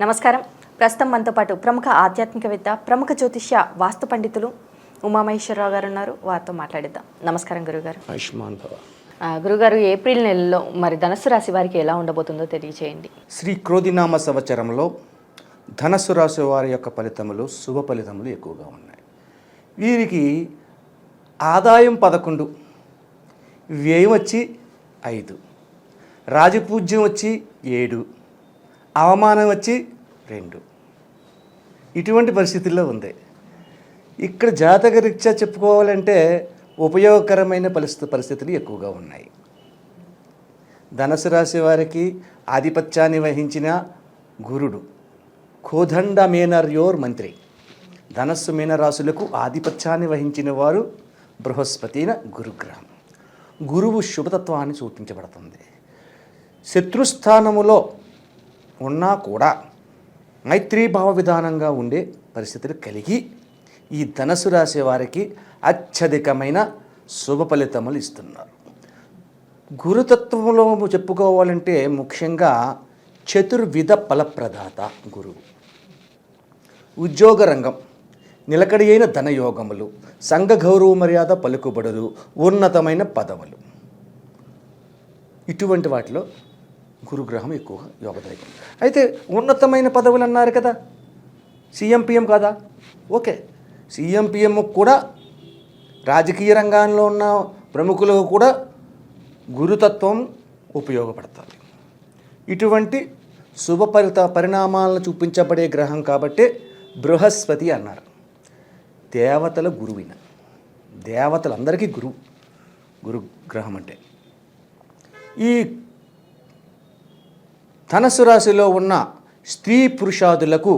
నమస్కారం. ప్రస్తుతం మనతో పాటు ప్రముఖ ఆధ్యాత్మికవేత్త ప్రముఖ జ్యోతిష్య వాస్తు పండితులు ఉమామహేశ్వరరావు గారు ఉన్నారు. వారితో మాట్లాడిద్దాం. నమస్కారం గురుగారు. ఆయుష్మాన్ భవ. ఆ, గురుగారు ఏప్రిల్ నెలలో మరి ధనుసు రాశి వారికి ఎలా ఉండబోతుందో తెలియజేయండి శ్రీ క్రోధినామ సంవత్సరంలో ధనస్సు రాశి వారి యొక్క ఫలితములు శుభ ఫలితములు ఎక్కువగా ఉన్నాయి. వీరికి ఆదాయం పదకొండు వ్యయం వచ్చి ఐదు రాజపూజ్యం వచ్చి ఏడు అవమానం వచ్చి రెండు. ఇటువంటి పరిస్థితుల్లో ఉంది. ఇక్కడ జాతక రీత్యా చెప్పుకోవాలంటే ఉపయోగకరమైన పరిస్థితి పరిస్థితులు ఎక్కువగా ఉన్నాయి. ధనుసు రాశి వారికి ఆధిపత్యాన్ని వహించిన గురుడు కోదండ మీనర్యోర్ మంత్రి. ధనస్సు మీనరాశులకు ఆధిపత్యాన్ని వహించిన వారు బృహస్పతిన గురుగ్రహం. గురువు శుభతత్వాన్ని సూచించబడుతుంది శత్రుస్థానములో ఉన్నా కూడా మైత్రీభావ విధానంగా ఉండే పరిస్థితులు కలిగి ఈ ధనస్సు రాశి వారికి అత్యధికమైన శుభ ఫలితములు ఇస్తున్నారు. గురుతత్వంలో చెప్పుకోవాలంటే ముఖ్యంగా చతుర్విధ ఫలప్రదాత గురువు. ఉద్యోగ రంగం నిలకడి అయిన ధనయోగములు సంఘ గౌరవ మర్యాద పలుకుబడులు ఉన్నతమైన పదవులు. ఇటువంటి వాటిలో గురుగ్రహం ఎక్కువగా యోగదాయకం అయితే ఉన్నతమైన పదవులు అన్నారు కదా. సీఎం పిఎం కాదా? ఓకే. సీఎం పిఎం కూడా రాజకీయ రంగంలో ఉన్న ప్రముఖులకు కూడా గురుతత్వం ఉపయోగపడుతుంది ఇటువంటి శుభ పరిత పరిణామాలను చూపించబడే గ్రహం కాబట్టి బృహస్పతి అన్నారు. దేవతల గురువిన దేవతలందరికీ గురువు గురుగ్రహం అంటే. ఈ ధనసు రాశిలో ఉన్న స్త్రీ పురుషాదులకు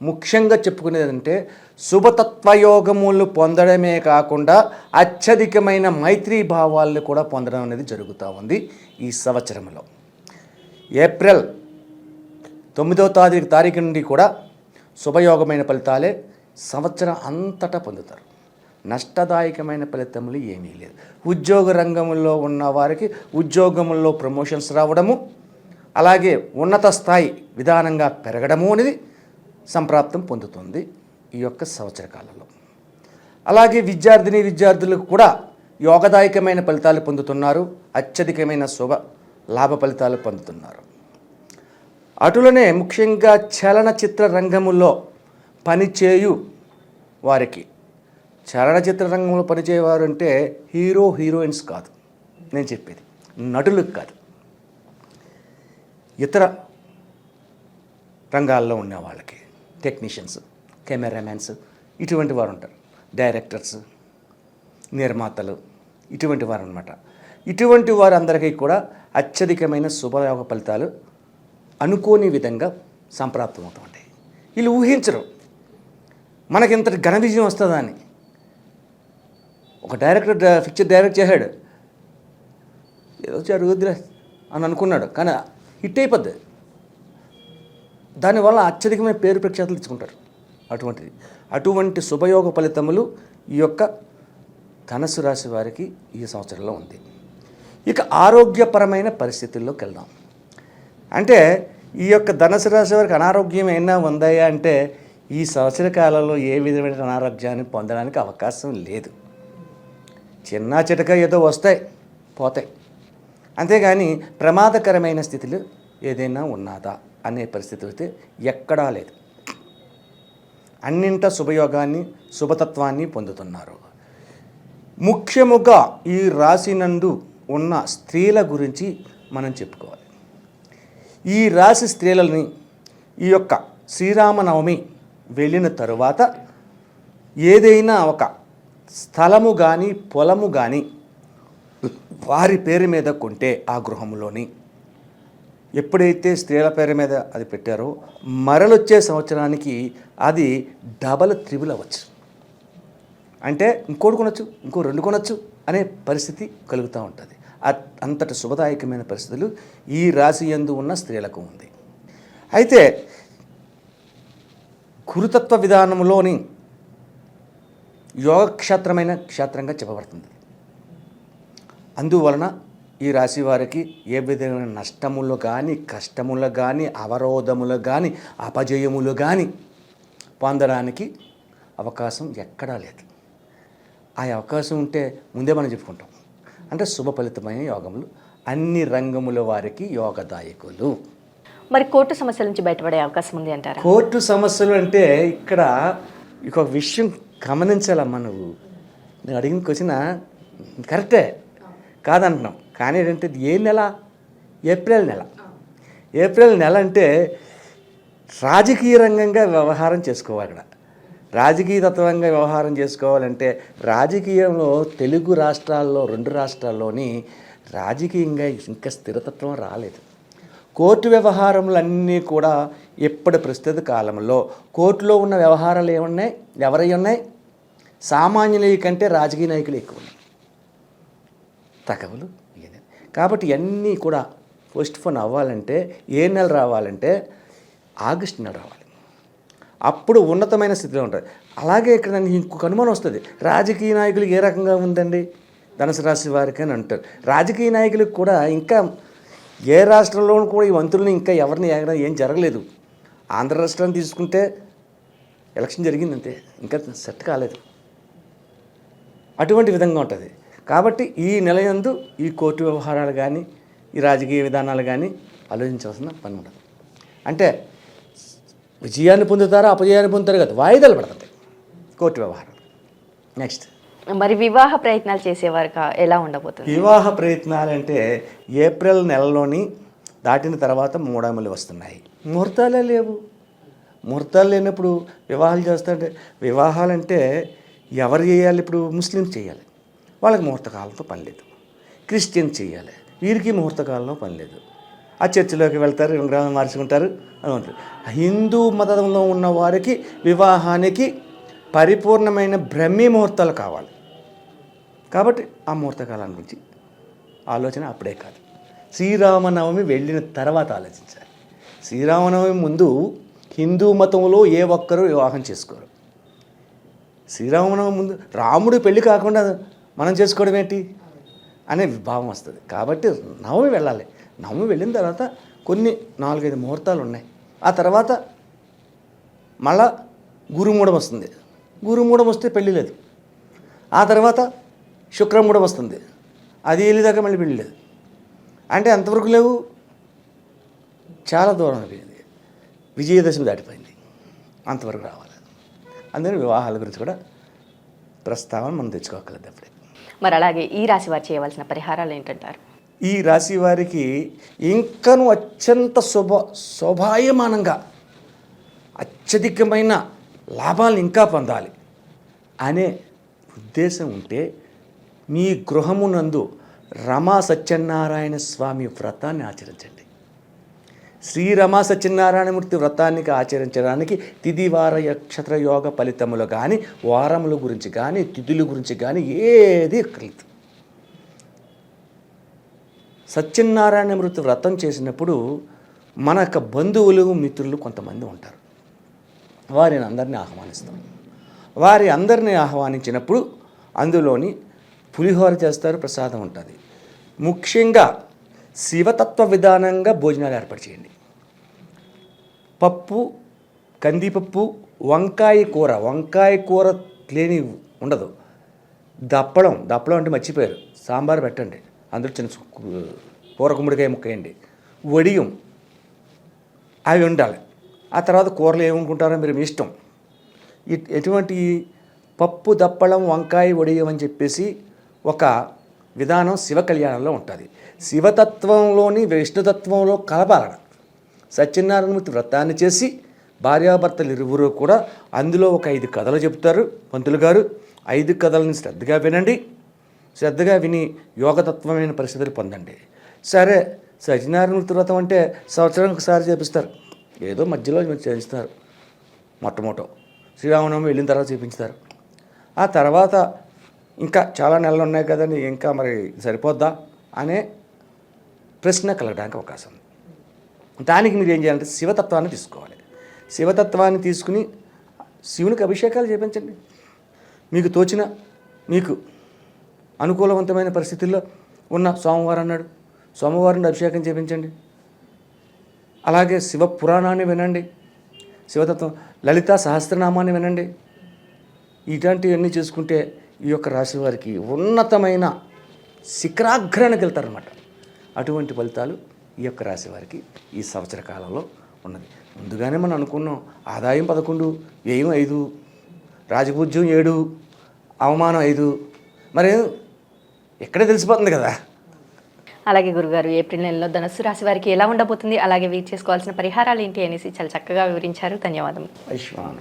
ముఖ్యంగా చెప్పుకునేదంటే శుభతత్వయోగములు పొందడమే కాకుండా అత్యధికమైన మైత్రీ భావాలను కూడా పొందడం అనేది జరుగుతూ ఉంది ఈ సంవత్సరంలో. ఏప్రిల్ తొమ్మిదవ తారీఖు తారీఖు నుండి కూడా శుభయోగమైన ఫలితాలే సంవత్సరం అంతటా పొందుతారు. నష్టదాయకమైన ఫలితములు ఏమీ లేదు. ఉద్యోగ రంగంలో ఉన్న వారికి ఉద్యోగంలో ప్రమోషన్స్ రావడము అలాగే ఉన్నత స్థాయి విధానంగా పెరగడము అనేది సంప్రాప్తం పొందుతుంది ఈ యొక్క సంవత్సర కాలంలో. అలాగే విద్యార్థిని విద్యార్థులకు కూడా యోగదాయకమైన ఫలితాలు పొందుతున్నారు అత్యధికమైన శుభ లాభ ఫలితాలు పొందుతున్నారు. అటులనే ముఖ్యంగా చలనచిత్ర రంగములో పనిచేయు వారికి చలనచిత్ర రంగంలో పనిచేయవారు అంటే హీరో హీరోయిన్స్ కాదు నేను చెప్పేది నటులకు కాదు. ఇతర రంగాల్లో ఉన్న వాళ్ళకి టెక్నీషియన్స్ కెమెరామ్యాన్స్ ఇటువంటి వారు ఉంటారు. డైరెక్టర్స్ నిర్మాతలు ఇటువంటి వారు అనమాట ఇటువంటి వారందరికీ కూడా అత్యధికమైన శుభయోగ ఫలితాలు అనుకోని విధంగా సంప్రాప్తమవుతూ ఉంటాయి వీళ్ళు ఊహించరు. మనకి ఇంతటి ఘన విజయం వస్తుందా అని. ఒక డైరెక్టర్ పిక్చర్ డైరెక్ట్ చేశాడు. ఏదో జరుగుద్దిలే అని అనుకున్నాడు. కానీ హిట్ అయిపోద్ది. దానివల్ల అత్యధికమైన పేరు ప్రఖ్యాతులు తెచ్చుకుంటారు అటువంటిది. అటువంటి శుభయోగ ఫలితములు ఈ యొక్క ధనస్సు రాశి వారికి ఈ సంవత్సరంలో ఉంది. ఇక ఆరోగ్యపరమైన పరిస్థితుల్లోకి వెళ్దాం. అంటే ఈ యొక్క ధనసు రాశి వారికి అనారోగ్యం ఏమైనా ఉందాయా అంటే ఈ సంవత్సర కాలంలో ఏ విధమైన అనారోగ్యాన్ని పొందడానికి అవకాశం లేదు. చిన్న చిటక ఏదో వస్తాయి పోతాయి. అంతేగాని ప్రమాదకరమైన స్థితిలో ఏదైనా ఉన్నదా అనే పరిస్థితి అయితే ఎక్కడా లేదు. అన్నింట శుభయోగాన్ని శుభతత్వాన్ని పొందుతున్నారు. ముఖ్యముగా ఈ రాశి నందు ఉన్న స్త్రీల గురించి మనం చెప్పుకోవాలి. ఈ రాశి స్త్రీలని ఈ యొక్క శ్రీరామనవమి వెళ్ళిన తరువాత ఏదైనా ఒక స్థలము కానీ పొలము కానీ వారి పేరు మీద కొంటే ఆ గృహంలోని ఎప్పుడైతే స్త్రీల పేరు మీద అది పెట్టారో మరలొచ్చే సంవత్సరానికి అది డబల్ త్రిబుల్ అవ్వచ్చు. అంటే ఇంకోటి కొనొచ్చు ఇంకో రెండు కొనొచ్చు అనే పరిస్థితి కలుగుతూ ఉంటుంది. అంతటి శుభదాయకమైన పరిస్థితులు ఈ రాశి యందు ఉన్న స్త్రీలకు ఉంది. అయితే గురుతత్వ విధానంలోని యోగక్షేత్రమైన క్షేత్రంగా చెప్పబడుతుంది. అందువలన ఈ రాశి వారికి ఏ విధమైన నష్టములు కానీ కష్టములు కానీ అవరోధములు కానీ అపజయములు కానీ పొందడానికి అవకాశం ఎక్కడా లేదు. ఆ అవకాశం ఉంటే ముందే మనం చెప్పుకుంటాం. అంటే శుభ ఫలితమైన యోగములు అన్ని రంగముల వారికి యోగదాయకులు. మరి కోర్టు సమస్యల నుంచి బయటపడే అవకాశం ఉంది అంటారా? కోర్టు సమస్యలు అంటే ఇక్కడ ఒక విషయం గమనించాలమ్మా నువ్వు. నేను అడిగిన క్వశ్చన్ కరెక్టే. కాదంటున్నాం కానీ ఏంటంటే ఏ నెల? ఏప్రిల్ నెల. ఏప్రిల్ నెల అంటే రాజకీయ రంగంగా వ్యవహారం చేసుకోవాలి ఇక్కడ. రాజకీయతత్వంగా వ్యవహారం చేసుకోవాలంటే రాజకీయంలో తెలుగు రాష్ట్రాల్లో రెండు రాష్ట్రాల్లోని రాజకీయంగా ఇంకా స్థిరతత్వం రాలేదు. కోర్టు వ్యవహారములన్నీ కూడా ఇప్పటి ప్రస్తుత కాలంలో కోర్టులో ఉన్న వ్యవహారాలు ఏమున్నాయి? ఎవరై ఉన్నాయి? సామాన్యుల కంటే రాజకీయ నాయకులు ఎక్కువ ఉన్నాయి. తగవులు కాబట్టి ఇవన్నీ కూడా పోస్ట్ ఫోన్ అవ్వాలంటే ఏ నెల రావాలంటే ఆగస్ట్ నెల రావాలి. అప్పుడు ఉన్నతమైన స్థితిలో ఉంటుంది అలాగే ఇక్కడ ఇంకొక అనుమానం వస్తుంది. రాజకీయ నాయకులు ఏ రకంగా ఉందండి? ధనుసు రాశి వారికి అని అంటారు. రాజకీయ నాయకులకు కూడా ఇంకా ఏ రాష్ట్రంలోనూ కూడా ఈ మంత్రులను ఇంకా ఎవరిని ఏగడం ఏం జరగలేదు. ఆంధ్ర రాష్ట్రాన్ని తీసుకుంటే ఎలక్షన్ జరిగిందంతే. ఇంకా సెట్ కాలేదు. అటువంటి విధంగా ఉంటుంది. కాబట్టి ఈ నిలయందు ఈ కోర్టు వ్యవహారాలు కానీ ఈ రాజకీయ విధానాలు కానీ ఆలోచించాల్సిన పని ఉండదు. అంటే విజయాన్ని పొందుతారా అపజయాన్ని పొందుతారు కదా వాయిదాలు పడుతుంది కోర్టు వ్యవహారం నెక్స్ట్ మరి వివాహ ప్రయత్నాలు చేసేవారు ఎలా ఉండబోతుంది? వివాహ ప్రయత్నాలు అంటే ఏప్రిల్ నెలలోని దాటిన తర్వాత మూడాములు వస్తున్నాయి. ముహూర్తాలే లేవు. ముహూర్తాలు లేనప్పుడు వివాహాలు చేస్తుంటే వివాహాలంటే ఎవరు చేయాలి ఇప్పుడు? ముస్లిమ్స్ చేయాలి. వాళ్ళకి ముహూర్తకాలంతో పని లేదు. క్రిస్టియన్ చేయాలి వీరికి ముహూర్తకాలంలో పని లేదు. ఆ చర్చిలోకి వెళ్తారు విగ్రహం మార్చుకుంటారు అని ఉంటారు హిందూ మతంలో ఉన్న వారికి వివాహానికి పరిపూర్ణమైన బ్రహ్మీ ముహూర్తాలు కావాలి. కాబట్టి ఆ ముహూర్తకాలం గురించి ఆలోచన అప్పుడే కాదు. శ్రీరామనవమి వెళ్ళిన తర్వాత ఆలోచించాలి. శ్రీరామనవమి ముందు హిందూ మతంలో ఏ ఒక్కరూ వివాహం చేసుకోరు. శ్రీరామనవమి ముందు రాముడు పెళ్ళి కాకుండా మనం చేసుకోవడం ఏంటి? అనే భావం వస్తుంది. కాబట్టి నవమి వెళ్ళాలి. నవమి వెళ్ళిన తర్వాత కొన్ని నాలుగైదు ముహూర్తాలు ఉన్నాయి. ఆ తర్వాత మళ్ళా గురుమూఢం వస్తుంది. గురుమూఢం వస్తే పెళ్ళి లేదు. ఆ తర్వాత శుక్రమూఢం వస్తుంది. అది వెళ్ళేదాకా మళ్ళీ పెళ్ళి లేదు. అంటే ఎంతవరకు లేవు. చాలా దూరం అయిపోయింది. విజయదశమి దాటిపోయింది. అంతవరకు రావాలి. అందుకని వివాహాల గురించి కూడా ప్రస్తావన మనం తెచ్చుకోగలదు అప్పుడే. మరి అలాగే ఈ రాశి వారు చేయవలసిన పరిహారాలు ఏంటంటారు? ఈ రాశి వారికి ఇంకను అత్యంత శుభ శోభాయమానంగా అత్యధికమైన లాభాలను ఇంకా పొందాలి అనే ఉద్దేశం ఉంటే మీ గృహమునందు రమా సత్యనారాయణ స్వామి వ్రతాన్ని ఆచరించండి. శ్రీ రమా సత్యనారాయణమూర్తి వ్రతానికి ఆచరించడానికి తిథివార నక్షత్ర యోగ ఫలితములు కానీ వారముల గురించి కానీ తిథుల గురించి కానీ ఏది అక్కర్లేదు. సత్యనారాయణమూర్తి వ్రతం చేసినప్పుడు మన యొక్క బంధువులు మిత్రులు కొంతమంది ఉంటారు. వారిని అందరినీ ఆహ్వానిస్తాం. వారి అందరినీ ఆహ్వానించినప్పుడు అందులోని పులిహోర చేస్తారు ప్రసాదం ఉంటుంది. ముఖ్యంగా శివతత్వ విధానంగా భోజనాలు ఏర్పాటు చేయండి. పప్పు కందిపప్పు వంకాయ కూర. వంకాయ కూర లేని ఉండదు. దప్పడం దప్పడం అంటే మర్చిపోయారు. సాంబార్ పెట్టండి. అందులో చిన్న కూర గుమ్మడికాయ ముక్కేయండి వడియం అవి ఉండాలి. ఆ తర్వాత కూరలు ఏమనుకుంటారో మీరు మీ ఇష్టం. ఎటువంటి పప్పు దప్పడం వంకాయ వడియం అని చెప్పేసి ఒక విధానం శివ కళ్యాణంలో ఉంటుంది. శివతత్వంలోని విష్ణుతత్వంలో కలపాలన. సత్యనారాయణమూర్తి వ్రతాన్ని చేసి భార్యాభర్తలు ఇరువురు కూడా అందులో ఒక ఐదు కథలు చెబుతారు. పంతులు గారు ఐదు కథలను శ్రద్ధగా వినండి. శ్రద్ధగా విని యోగతత్వమైన పరిస్థితులు పొందండి. సరే సత్యనారాయణమూర్తి వ్రతం అంటే సంవత్సరానికి ఒకసారి చేపిస్తారు. ఏదో మధ్యలో చేయిస్తారు మొట్టమొదట. శ్రీరామనవమి వెళ్ళిన తర్వాత చూపించుతారు. ఆ తర్వాత ఇంకా చాలా నెలలు ఉన్నాయి కదండి ఇంకా మరి సరిపోద్దా అనే ప్రశ్న కలగడానికి అవకాశం ఉంది. దానికి మీరు ఏం చేయాలంటే శివతత్వాన్ని తీసుకోవాలి. శివతత్వాన్ని తీసుకుని శివునికి అభిషేకాలు చేపించండి. మీకు తోచిన మీకు అనుకూలవంతమైన పరిస్థితుల్లో ఉన్న సోమవారం అన్నాడు సోమవారం అభిషేకం చేపించండి. అలాగే శివ పురాణాన్ని వినండి. శివతత్వం లలితా సహస్రనామాన్ని వినండి. ఇలాంటివన్నీ చేసుకుంటే ఈ యొక్క రాశి వారికి ఉన్నతమైన శిఖరాగ్రానికి వెళ్తారనమాట అటువంటి ఫలితాలు ఈ యొక్క రాశి వారికి ఈ సంవత్సర కాలంలో ఉన్నది. ముందుగానే మనం అనుకున్నాం ఆదాయం పదకొండు వ్యయం ఐదు రాజపూజ్యం ఏడు అవమానం ఐదు. మరి ఎక్కడే తెలిసిపోతుంది కదా? అలాగే గురుగారు ఏప్రిల్ నెలలో ధనుస్సు రాశి వారికి ఎలా ఉండబోతుంది? అలాగే వీరు చేసుకోవాల్సిన పరిహారాలు ఏంటి అనేసి చాలా చక్కగా వివరించారు. ధన్యవాదం ఐశ్వాన్